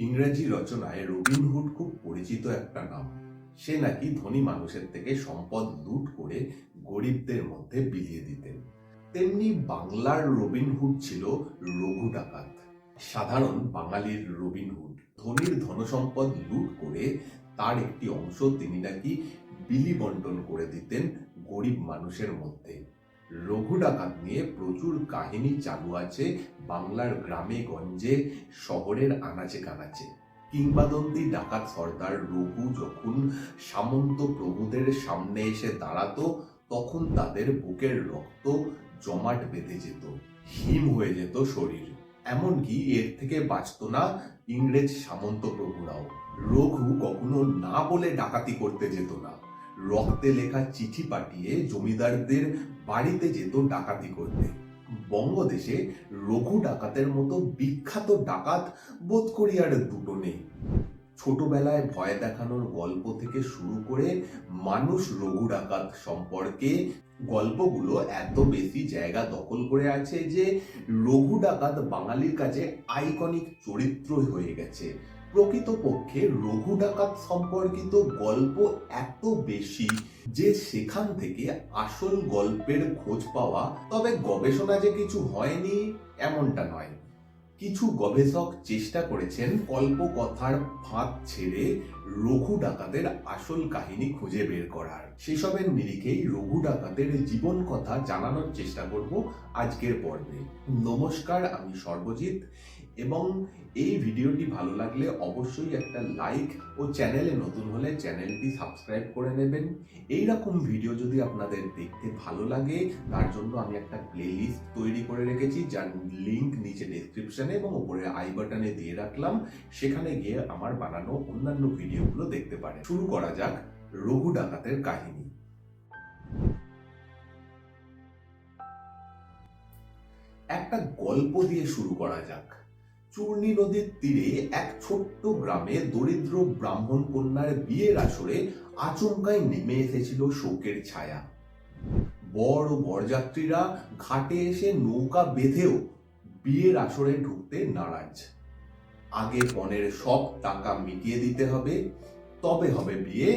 ইংরেজি রচনায় রবিনহুড খুব পরিচিত একটা নাম। সে নাকি ধনী মানুষের থেকে সম্পদ লুট করে গরিবদের মধ্যে বিলিয়ে দিতেন। তেমনি বাংলার রবিনহুড ছিল রঘু ডাকাত। সাধারণ বাঙালির রবিনহুড ধনীর ধনসম্পদ লুট করে তার একটি অংশ তিনি নাকি বিলি বন্টন করে দিতেন গরিব মানুষের মধ্যে। রঘু ডাকাত নিয়ে প্রচুর কাহিনী চালু আছে বাংলার গ্রামে, গঞ্জে, শহরের আনাচে কানাচে। কিংবাদন্তি ডাকাত সর্দার রঘু যখন সামন্ত প্রভুদের সামনে এসে দাঁড়াতো, তখন তাদের বুকের রক্ত জমাট বেঁধে যেত, হিম হয়ে যেত শরীর। এমনকি এর থেকে বাঁচত না ইংরেজ সামন্ত প্রভুরাও। রঘু কখনো না বলে ডাকাতি করতে যেত না। রক্তে লেখা চিঠি পাঠিয়ে জমিদারদের বাড়িতে যেত ডাকাতি করতে। বঙ্গদেশে রঘু ডাকাতের মতো বিখ্যাত ডাকাত বোধ করি আর দুটো নেই। ছোটবেলায় ভয় দেখানোর গল্প থেকে শুরু করে মানুষ রঘু ডাকাত সম্পর্কে গল্পগুলো এত বেশি জায়গা দখল করে আছে যে রঘু ডাকাত বাঙালির কাছে আইকনিক চরিত্র হয়ে গেছে। প্রকৃতপক্ষে রঘু ডাকাত সম্পর্কিত গল্প এত বেশি যে সেখান থেকে আসল গল্পের খোঁজ পাওয়া, তবে গবেষণা যে কিছু হয়নি এমনটা নয়। কিছু গবেষক চেষ্টা করেছেন কল্পকথার ফাঁদ ছেড়ে রঘু ডাকাতের আসল কাহিনী খুঁজে বের করার। সেসবের নিরিখেই রঘু ডাকাতের জীবন কথা জানানোর চেষ্টা করব আজকের পর্বে। নমস্কার, আমি সর্বজিৎ এবং এই ভিডিওটি ভালো লাগলে অবশ্যই একটা লাইক ও চ্যানেলে নতুন হলে চ্যানেলটি সাবস্ক্রাইব করে নেবেন। এই রকম ভিডিও যদি আপনাদের দেখতে ভালো লাগে, তার জন্য আমি একটা প্লেলিস্ট তৈরি করে রেখেছি, যার লিংক নিচে ডেসক্রিপশনে এবং উপরে আই বাটনে দিয়ে রাখলাম। সেখানে গিয়ে আমার বানানো অন্যান্য ভিডিওগুলো দেখতে পারেন। শুরু করা যাক রঘু ডাকাতের কাহিনী। একটা গল্প দিয়ে শুরু করা যাক। চূর্ণী নদীর তীরে এক ছোট্ট গ্রামে দরিদ্র ব্রাহ্মণ কন্যার বিয়ের আসরে আচমকায় নেমে এসেছিল শোকের ছায়া। বর ও বরযাত্রীরা ঘাটে এসে নৌকা বেঁধেও বিয়ের আসরে ঢুকতে নারাজ। আগে পনেরো সব টাকা মিটিয়ে দিতে হবে, তবে হবে বিয়ে,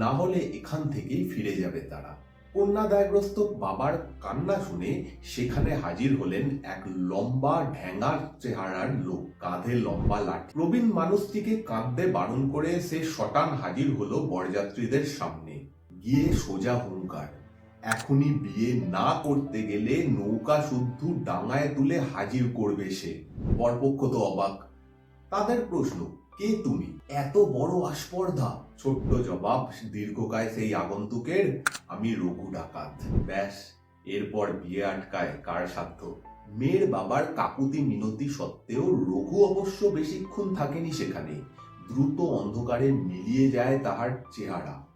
না হলে এখান থেকেই ফিরে যাবে তারা। কন্যাদায়গ্রস্ত বাবার কান্না শুনে সেখানে হাজির হলেন এক লম্বা ঢ্যাঙার চেহারার লোক, কাঁধে লম্বা লাঠি। প্রবীণ মানুষটিকে কাঁদতে বারণ করে সে শটান হাজির হলো বরযাত্রীদের সামনে। গিয়ে সোজা হুঙ্কার, এখনই বিয়ে না করতে গেলে নৌকা শুদ্ধ ডাঙায় তুলে হাজির করবে সে। বরপক্ষ তো অবাক তাদের প্রশ্ন, কে তুমি? এত বড় আস্পর্ধা। ছোট্ট জবাব, দীর্ঘকায় সেই আগন্তুকের আমি রঘু ডাকাত। ব্যাস, এরপর বিয়ে আটকায় কার সাধ্য? মেয়ের বাবার কাকুতি মিনতি সত্ত্বেও রঘু অবশ্য বেশিক্ষণ থাকেনি সেখানে। দ্রুত অন্ধকারে মিলিয়ে যায় তাহার চেহারা।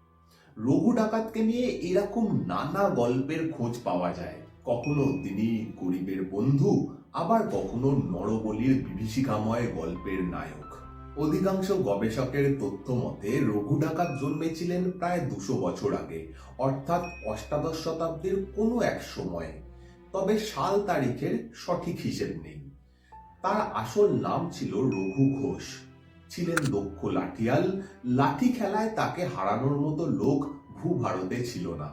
রঘু ডাকাতকে নিয়ে এরকম নানা গল্পের খোঁজ পাওয়া যায়। কখনো তিনি গরিবের বন্ধু আবার কখনো নরবলির বিভীষিকাময় গল্পের নায়ক। অধিকাংশ গবেষকের তথ্য মতে রঘু ডাকাত জন্মেছিলেন প্রায় দুশো বছর আগে, অর্থাৎ অষ্টাদশ শতাব্দীর কোনো এক সময়ে। তবে সাল তারিখের সঠিক হিসেব নেই। তার আসল নাম ছিল রঘু ঘোষ। ছিলেন দক্ষ লাঠিয়াল, লাঠি খেলায় তাকে হারানোর মতো লোক ভূভারতে ছিল না।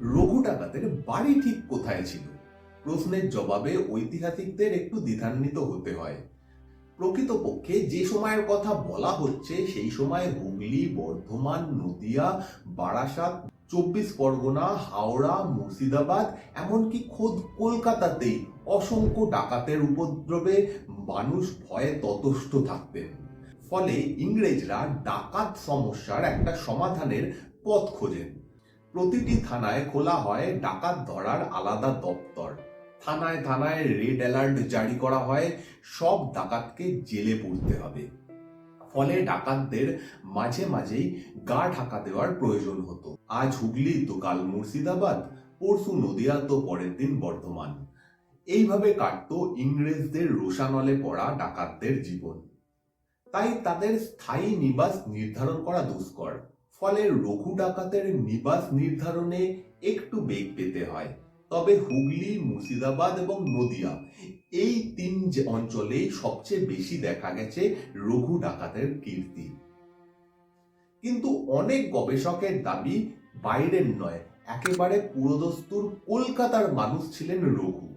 রঘু ডাকাতের বাড়ি ঠিক কোথায় ছিল? প্রশ্নের জবাবে ঐতিহাসিকদের একটু দ্বিধান্বিত হতে হয়। প্রকৃতপক্ষে যে সময়ের কথা বলা হচ্ছে, সেই সময় হুগলি, বর্ধমান, নদিয়া, বারাসাত, চব্বিশ পরগনা, হাওড়া, মুর্শিদাবাদ, এমনকি খোদ কলকাতাতেই অসংখ্য ডাকাতের উপদ্রবে মানুষ ভয়ে ততস্থ থাকতেন। ফলে ইংরেজরা ডাকাত সমস্যার একটা সমাধানের পথ খোঁজেন। প্রতিটি থানায় খোলা হয় ডাকাত ধরার আলাদা দপ্তর। থানায় থানায় রেড অ্যালার্ট জারি করা হয়, সব ডাকাতকে জেলে পড়তে হবে। ফলে ডাকাতদের মাঝে মাঝেই গা ঢাকা দেওয়ার প্রয়োজন হতো। আজ হুগলি তো কাল মুর্শিদাবাদ, পরশু নদিয়া তো পরের দিন বর্ধমান। এইভাবে কাটত ইংরেজদের রোশানলে পড়া ডাকাতদের জীবন। তাই তাদের স্থায়ী নিবাস নির্ধারণ করা দুষ্কর। ফলে রঘু ডাকাতের নিবাস নির্ধারণে একটু বেগ পেতে হয়। তবে হুগলি, মুর্শিদাবাদ এবং নদিয়া এই তিন যে অঞ্চলেই সবচেয়ে বেশি দেখা গেছে রঘু ডাকাতের কীর্তি। কিন্তু অনেক গবেষকের দাবি বাইরের নয়, একেবারে পুরোদস্তুর কলকাতার মানুষ ছিলেন রঘু।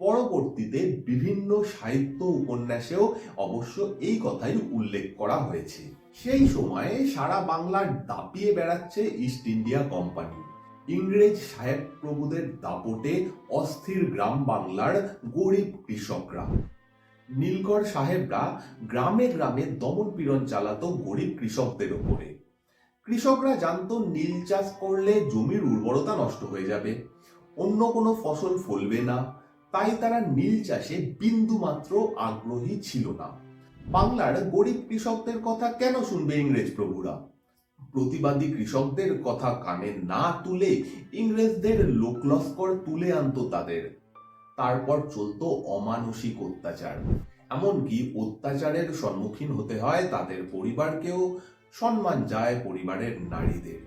পরবর্তীতে বিভিন্ন সাহিত্য উপন্যাসেও অবশ্য এই কথাই উল্লেখ করা হয়েছে। সেই সময়ে সারা বাংলার দাপিয়ে বেড়াচ্ছে ইস্ট ইন্ডিয়া কোম্পানি। ইংরেজ সাহেব প্রভুদের দাপটে অস্থির গ্রাম বাংলার গরিব কৃষকরা। নীলকর সাহেবরা গ্রামে গ্রামে দমন পীড়ন চালাতো গরিব কৃষকদের ওপরে। কৃষকরা জানতো নীল চাষ করলে জমির উর্বরতা নষ্ট হয়ে যাবে, অন্য কোনো ফসল ফলবে না, তাই তারা নীল চাষে বিন্দু মাত্র আগ্রহী ছিল না। বাংলার গরিব কৃষকদের কথা কেন শুনবে ইংরেজ প্রভুরা? প্রতিবাদী কৃষকদের কথা কানে না তুলে ইংরেজদের লোকলস্কর তুলে আনতো তাদের। তারপর চলতো অমানসিক অত্যাচার। এমনকি অত্যাচারের সম্মুখীন হতে হয় তাদের পরিবারকেও সম্মান যায় পরিবারের নারীদের।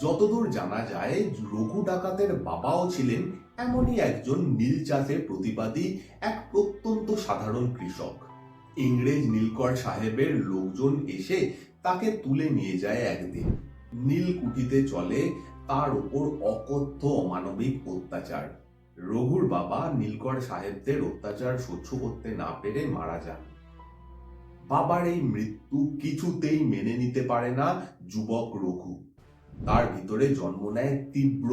যতদূর জানা যায়, রঘু ডাকাতের বাবাও ছিলেন এমনই একজন নীল চাষে প্রতিবাদী এক প্রত্যন্ত সাধারণ কৃষক। ইংরেজ নীলকর সাহেবের লোকজন এসে তাকে তুলে নিয়ে যায় একদিন। নীলকুঠিতে চলে তার উপর অকথ্য অমানবিক অত্যাচার। রঘুর বাবা নীলকর সাহেবদের অত্যাচার সহ্য করতে না পেরে মারা যান। বাবার এই মৃত্যু কিছুতেই মেনে নিতে পারে না যুবক রঘু। তার ভিতরে জন্ম নেয় তীব্র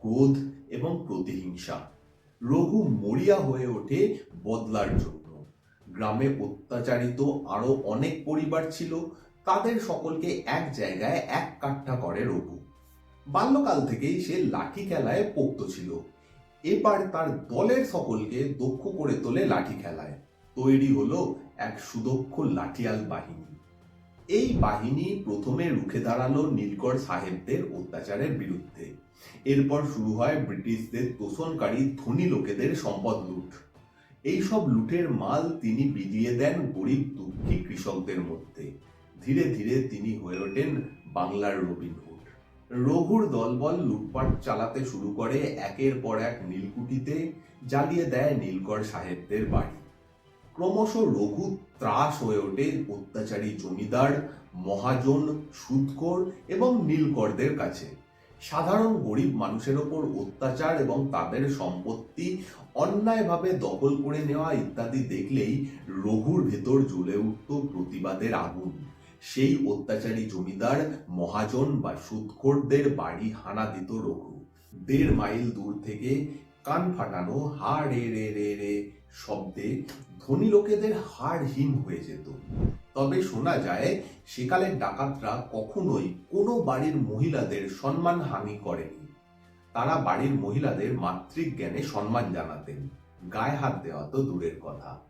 ক্রোধ এবং প্রতিহিংসা। রঘু মরিয়া হয়ে ওঠে বদলার জন্য। গ্রামে অত্যাচারিত আরও অনেক পরিবার ছিল। তাদের সকলকে এক জায়গায় এক কাঠা করে রঘু। বাল্যকাল থেকেই সে লাঠি খেলায় পোক্ত ছিল। এবার তার দলের সকলকে দক্ষ করে তোলে লাঠি খেলায়। তৈরি হলো এক সুদক্ষ লাঠিয়াল বাহিনী। এই বাহিনী প্রথমে রুখে দাঁড়াল নীলকর সাহেবদের অত্যাচারের বিরুদ্ধে। এরপর শুরু হয় ব্রিটিশদের তোষণকারী ধনী লোকেদের সম্পদ লুট। এইসব লুটের মাল তিনি বিলিয়ে দেন গরিব দুঃখী কৃষকদের মধ্যে। ধীরে ধীরে তিনি হয়ে ওঠেন বাংলার রবিনহুড রঘুর দলবল লুটপাট চালাতে শুরু করে একের পর এক নীলকুঠিতে জ্বালিয়ে দেয় নীলকর সাহেবদের বাড়ি। ক্রমশ রঘু ত্রাস হয়ে ওঠে অত্যাচারী জমিদার, মহাজন সুদকর এবং নীলকরদের কাছে। সাধারণ গরিব মানুষের ওপর অত্যাচার এবং তাদের সম্পত্তি অন্যায়ভাবে দখল করে নেওয়া ইত্যাদি দেখলেই রঘুর ভেতর জ্বলে উঠত প্রতিবাদের আগুন। সেই অত্যাচারী জমিদার, মহাজন বা সুদখোরদের বাড়ি হানা দিত রঘু। দেড় মাইল দূর থেকে কান ফাটানো হা রে রে রে রে শব্দে ধনী লোকেদের হাড় হিম হয়ে যেত। তবে শোনা যায় সেকালের ডাকাতরা কখনোই কোনো বাড়ির মহিলাদের সম্মান হানি করেনি। তারা বাড়ির মহিলাদের মাতৃক জ্ঞানে সম্মান জানাতেন। গায়ে হাত দেওয়া তো দূরের কথা।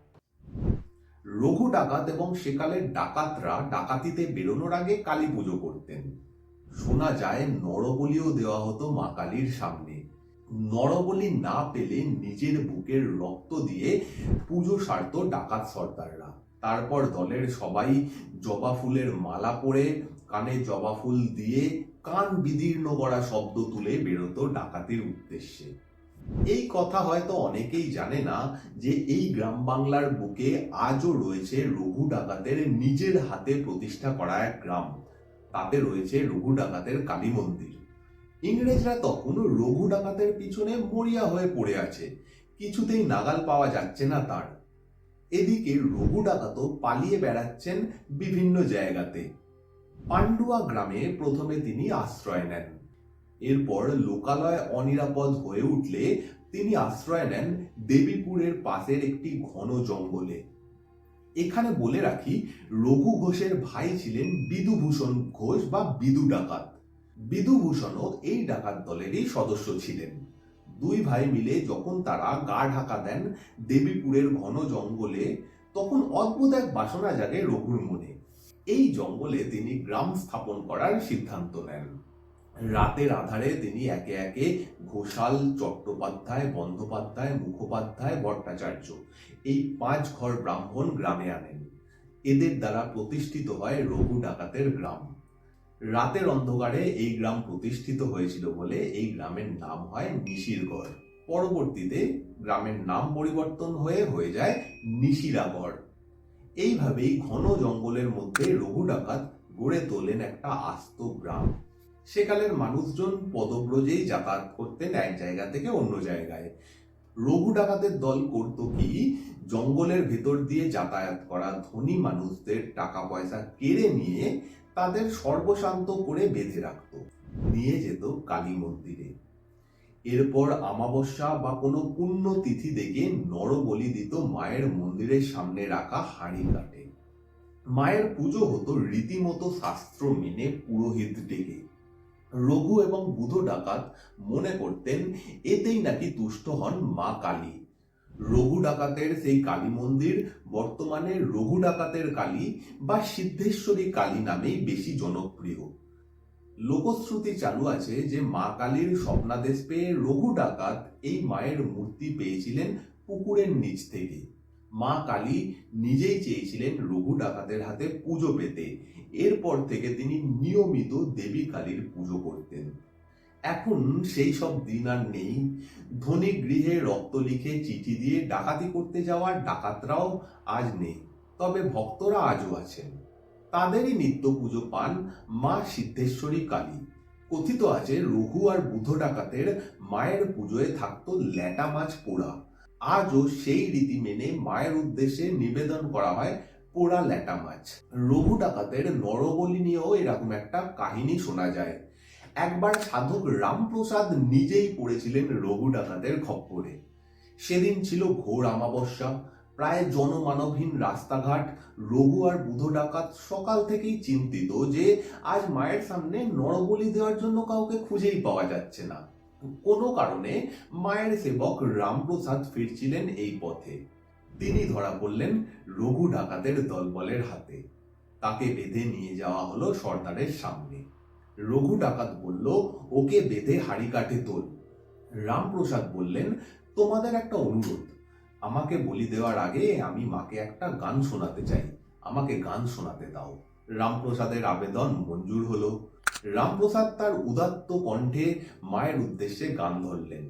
রঘু ডাকাত এবং সেকালের ডাকাতরা ডাকাতিতে বেরোনোর আগে কালী পুজো করতেন। শোনা যায় নরবলিও দেওয়া হতো মা কালীর সামনে। নরবলি না পেলে নিজের বুকের রক্ত দিয়ে পুজো সারত ডাকাত সর্দাররা। তারপর দলের সবাই জবা ফুলের মালা পরে কানে জবা ফুল দিয়ে কান বিদীর্ণ করা শব্দ তুলে বেরোতো ডাকাতির উদ্দেশ্যে। এই কথা হয়তো অনেকেই জানে না যে এই গ্রাম বাংলার বুকে আজও রয়েছে রঘু ডাকাতের নিজের হাতে প্রতিষ্ঠা করা এক গ্রাম। তাতে রয়েছে রঘু ডাকাতের কালী মন্দির। ইংরেজরা তখন রঘু ডাকাতের পিছনে মরিয়া হয়ে পড়ে আছে। কিছুতেই নাগাল পাওয়া যাচ্ছে না তার। এদিকে রঘু ডাকাতও পালিয়ে বেড়াচ্ছেন বিভিন্ন জায়গাতে। পান্ডুয়া গ্রামে প্রথমে তিনি আশ্রয় নেন। এরপর লোকালয় অনিরাপদ হয়ে উঠলে তিনি আশ্রয় নেন দেবীপুরের পাশের একটি ঘন জঙ্গলে। এখানে বলে রাখি, রঘু ঘোষের ভাই ছিলেন বিদুভূষণ ঘোষ বা বিদু ডাকাত। বিদুভূষণও এই ডাকাত দলেরই সদস্য ছিলেন। দুই ভাই মিলে যখন তারা গা ঢাকা দেন দেবীপুরের ঘন জঙ্গলে, তখন অদ্ভুত এক বাসনা জাগে রঘুর মনে। এই জঙ্গলে তিনি গ্রাম স্থাপন করার সিদ্ধান্ত নেন। রাতের আধারে তিনি একে একে ঘোষাল চট্টোপাধ্যায়, বন্দ্যোপাধ্যায়, মুখোপাধ্যায়, ভট্টাচার্য এই পাঁচ ঘর ব্রাহ্মণ গ্রামে আনেন। এদের দ্বারা প্রতিষ্ঠিত হয় রঘু ডাকাতের গ্রাম। রাতের অন্ধকারে এই গ্রাম প্রতিষ্ঠিত হয়েছিল বলে এই গ্রামের নাম হয় নিশিরগড়। পরবর্তীতে গ্রামের নাম পরিবর্তন হয়ে হয়ে যায় নিশিরাগড়। এইভাবেই ঘন জঙ্গলের মধ্যে রঘু ডাকাত গড়ে তোলেন একটা আস্ত গ্রাম। সেকালের মানুষজন পদব্রজেই যাতায়াত করতেন এক জায়গা থেকে অন্য জায়গায়। রঘু ডাকাতের দল করত কি? জঙ্গলের ভেতর দিয়ে যাতায়াত করা ধনী মানুষদের টাকা পয়সা কেড়ে নিয়ে তাদের সর্বশান্ত করে বেঁধে রাখত। নিয়ে যেত কালী মন্দিরে। এরপর আমাবস্যা বা কোনো পুণ্য তিথি দেখে নরবলি দিত মায়ের মন্দিরের সামনে রাখা হাঁড়ি কাটে মায়ের পুজো হতো রীতিমতো শাস্ত্র মেনে পুরোহিত ডেকে। রঘু এবং বুধ ডাকাত মনে করতেন, এতেই নাকি তুষ্ট হন মা কালী। রঘু ডাকাতের সেই কালী মন্দির বর্তমানে রঘু ডাকাতের কালী বা সিদ্ধেশ্বরী কালী নামেই বেশি জনপ্রিয়। লোকশ্রুতি চালু আছে যে মা কালীর স্বপ্নাদেশ পেয়ে রঘু ডাকাত এই মায়ের মূর্তি পেয়েছিলেন পুকুরের নিচ থেকে। মা কালী নিজেই চেয়েছিলেন রঘু ডাকাতের হাতে পুজো পেতে। এরপর থেকে তিনি নিয়মিত দেবী কালীর পুজো করতেন। এখন সেই সব দিন আর নেই। ধনী গৃহে রক্ত লিখে চিঠি দিয়ে ডাকাতি করতে যাওয়ার ডাকাতরাও আজ নেই। তবে ভক্তরা আজও আছেন। তাদেরই নিত্য পুজো পান মা সিদ্ধেশ্বরী কালী। কথিত আছে রঘু আর বুধ ডাকাতের মায়ের পুজোয় থাকতো ল্যাটা মাছ পোড়া। আজও সেই রীতি মেনে মায়ের উদ্দেশ্যে নিবেদন করা হয় পোড়া ল্যাটা মাছ। রঘু ডাকাতের নরবলি নিয়েও এরকম একটা কাহিনী শোনা যায়। একবার সাধক রামপ্রসাদ নিজেই পড়েছিলেন রঘু ডাকাতের খপ্পরে। সেদিন ছিল ঘোর আমাবস্যা, প্রায় জনমানবহীন রাস্তাঘাট। রঘু আর বুধ ডাকাত সকাল থেকেই চিন্তিত যে আজ মায়ের সামনে নরবলি দেওয়ার জন্য কাউকে খুঁজেই পাওয়া যাচ্ছে না। কোনো কারণে মায়ের সেবক রামপ্রসাদ ফিরছিলেন এই পথে। তিনি ধরা পড়লেন রঘু ডাকাতের দলবলের হাতে। তাকে বেঁধে নিয়ে যাওয়া হলো সর্দারের সামনে। রঘু ডাকাত বলল, ওকে বেঁধে হাড়ি কাঠে তোল। রামপ্রসাদ বললেন, তোমাদের একটা অনুরোধ। আমাকে বলি দেওয়ার আগে আমি মাকে একটা গান শোনাতে চাই। আমাকে গান শোনাতে দাও। রামপ্রসাদের আবেদন মঞ্জুর হলো। রামপ্রসাদ তার উদাত্ত কণ্ঠে মায়ের উদ্দেশ্যে গান ধরলেন।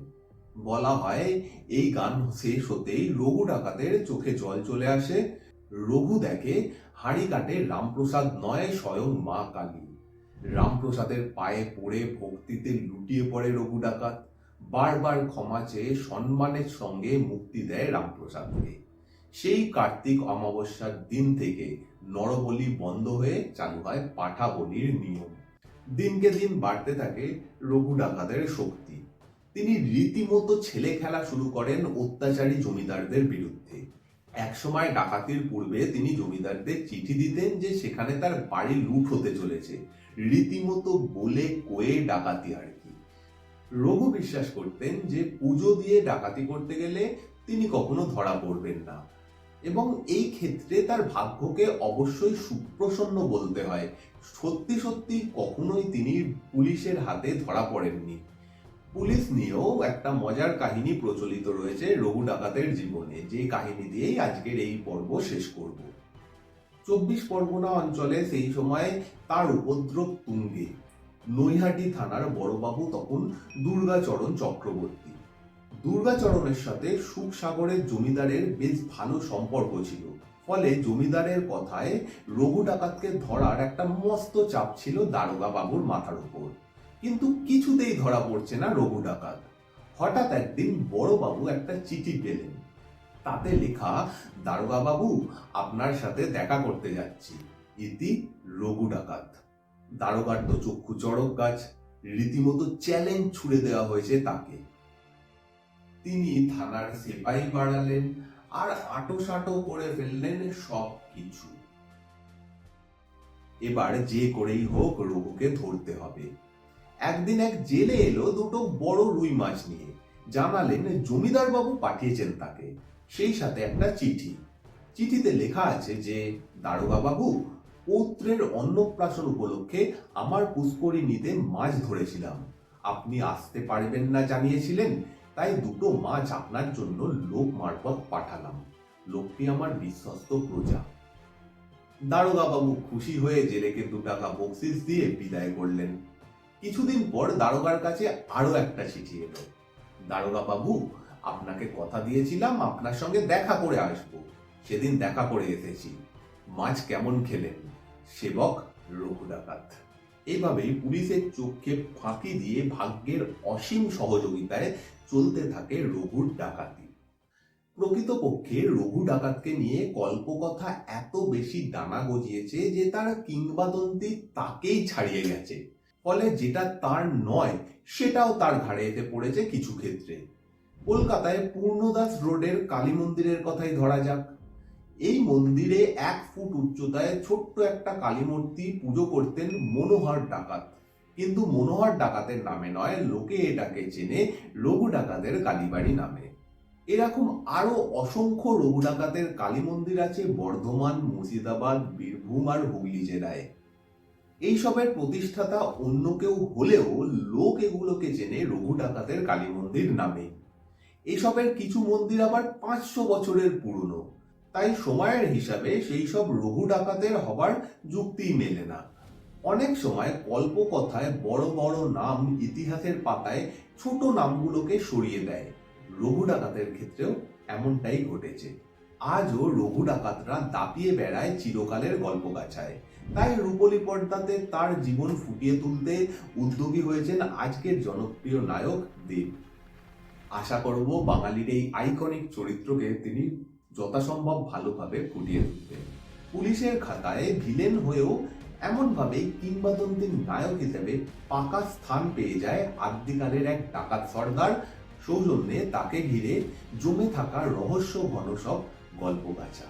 বলা হয়, এই গান শেষ হতেই রঘু ডাকাতের চোখে জল চলে আসে। রঘু দেখে, হাড়ি কাটে রামপ্রসাদ নয়, স্বয়ং মা কালী। রামপ্রসাদের পায়ে পড়ে ভক্তিতে লুটিয়ে পড়ে রঘু ডাকাত। বারবার ক্ষমা চেয়ে সম্মানের সঙ্গে মুক্তি দেয় রামপ্রসাদকে। সেই কার্তিক অমাবস্যার দিন থেকে নরবলি বন্ধ হয়ে চালু হয় পাঠা বলির নিয়ম। দিনকে দিন বাড়তে থাকে রঘু ডাকাতের শক্তি। তিনি রীতিমতো ছেলে খেলা শুরু করেন অত্যাচারী জমিদারদের বিরুদ্ধে। একসময় ডাকাতির পূর্বে তিনি জমিদারদের চিঠি দিতেন যে সেখানে তার বাড়ি লুট হতে চলেছে। রীতিমতো বলে কয়ে ডাকাতি আর কি। রঘু বিশ্বাস করতেন যে পুজো দিয়ে ডাকাতি করতে গেলে তিনি কখনো ধরা পড়বেন না। এবং এই ক্ষেত্রে তার ভাগ্যকে অবশ্যই সুপ্রসন্ন বলতে হয়। সত্যি সত্যি কখনোই তিনি পুলিশের হাতে ধরা পড়েননি। পুলিশ নিয়েও একটা মজার কাহিনী প্রচলিত রয়েছে রঘু ডাকাতের জীবনে। যে কাহিনী দিয়েই আজকের এই পর্ব শেষ করব। চব্বিশ পরগনা অঞ্চলে সেই সময় তার উপদ্রব তুঙ্গে। নৈহাটি থানার বড়বাবু তখন দুর্গাচরণ চক্রবর্তী। দুর্গাচরণের সাথে সুখসাগরের জমিদারের বেশ ভালো সম্পর্ক ছিল। ফলে জমিদারের কথায় রঘু ডাকাতকে ধরার একটা মস্ত চাপ ছিল দারোগা বাবুর মাথার উপর। কিন্তু কিছুতেই ধরা পড়ছে না রঘু ডাকাত। হঠাৎ একদিন বড়বাবু একটা চিঠি পেলেন। তাতে লেখা দারোগা বাবু আপনার সাথে দেখা করতে যাচ্ছি। ইতি রঘু ডাকাত। দারোগার তো চক্ষু চড়ক গাছ। রীতিমতো চ্যালেঞ্জ ছুড়ে দেওয়া হয়েছে তাকে। তিনি থানার সেপাই বাড়ালেন আর আটোসাটো করে ফেললেন সব কিছু এবার যে করেই হোক রঘুকে ধরতে হবে। একদিন এক জেলে এলো দুটো বড় রুই মাছ নিয়ে। জানালেন জমিদার বাবু পাঠিয়েছেন তাকে। সেই সাথে একটা চিঠি। চিঠিতে লেখা আছে যে দারোগা বাবু পৌত্রের অন্নপ্রাশন উপলক্ষে আমার পুষ্করিণীতে মাছ ধরেছিলাম। আপনি আসতে পারবেন না জানিয়েছিলেন তাই দুটো মাছ আপনার জন্য লোক মারফত পাঠালাম। লোকটি আমার বিশ্বস্ত প্রজা। দারোগা বাবু খুশি হয়ে জেলেকে দু টাকা বকশিস দিয়ে বিদায় করলেন। কিছুদিন পর দারোগার কাছে আরও একটা চিঠি এলো। দারোগা বাবু আপনাকে কথা দিয়েছিলাম, আপনার সঙ্গে দেখা করে আসব। সেদিন দেখা করে এসেছি। মাছ কেমন খেলেন? সেবক রঘু ডাকাত এভাবেই পুলিশের চোখকে ফাঁকি দিয়ে ভাগ্যের অসীম সহযোগিতায় চলতে থাকে রঘুর ডাকাতি। প্রকৃতপক্ষে রঘু ডাকাতকে নিয়ে কল্পকথা এত বেশি ডানা গজিয়েছে যে তার কিংবদন্তি তাকেই ছাড়িয়ে গেছে। ফলে যেটা তার নয়, সেটাও তার ঘাড়ে এতে পড়েছে কিছু ক্ষেত্রে। কলকাতায় পূর্ণদাস রোডের কালী মন্দিরের কথাই ধরা যাক। এই মন্দিরে এক ফুট উচ্চতায় ছোট্ট একটা কালী মূর্তি পুজো করতেন মনোহর ডাকাত। কিন্তু মনোহর ডাকাতের নামে নয়, লোকে এটাকে চেনে রঘু ডাকাতের কালীবাড়ি নামে। এরকম আরও অসংখ্য রঘু ডাকাতের কালী মন্দির আছে বর্ধমান, মুর্শিদাবাদ, বীরভূম আর হুগলি জেলায়। এইসবের প্রতিষ্ঠাতা অন্য কেউ হলেও লোক এগুলোকে চেনে রঘু ডাকাতের কালী মন্দির নামে। এসবের কিছু মন্দির আবার পাঁচশো বছরের পুরনো। তাই সময়ের হিসাবে সেই সব রঘু ডাকাতের হবার যুক্তিই মেলে না। অনেক সময় কল্পকথায় বড় বড় নাম ইতিহাসের পাতায় ছোট নামগুলোকে সরিয়ে দেয়। রঘু ডাকাতের ক্ষেত্রেও এমনটাই ঘটেছে। আজও রঘু ডাকাতরা দাপিয়ে বেড়ায় চিরকালের গল্পগাছায়। তাই রূপলী পর্দাতে তার জীবন ফুটিয়ে তুলতে উদ্যোগী হয়েছেন আজকের জনপ্রিয় নায়ক দেব। আশা করব বাঙালির এই আইকনিক চরিত্রকে তিনি যথাসম্ভব ভালোভাবে ফুটিয়ে তুলবেন। পুলিশের খাতায় ভিলেন হয়েও এমনভাবে কিংবদন্তির নায়ক হিসেবে পাকা স্থান পেয়ে যায় আদ্যিকালের এক ডাকাত সর্দার। সৌজন্যে তাকে ঘিরে জমে থাকা রহস্য ঘন সব গল্প গাছা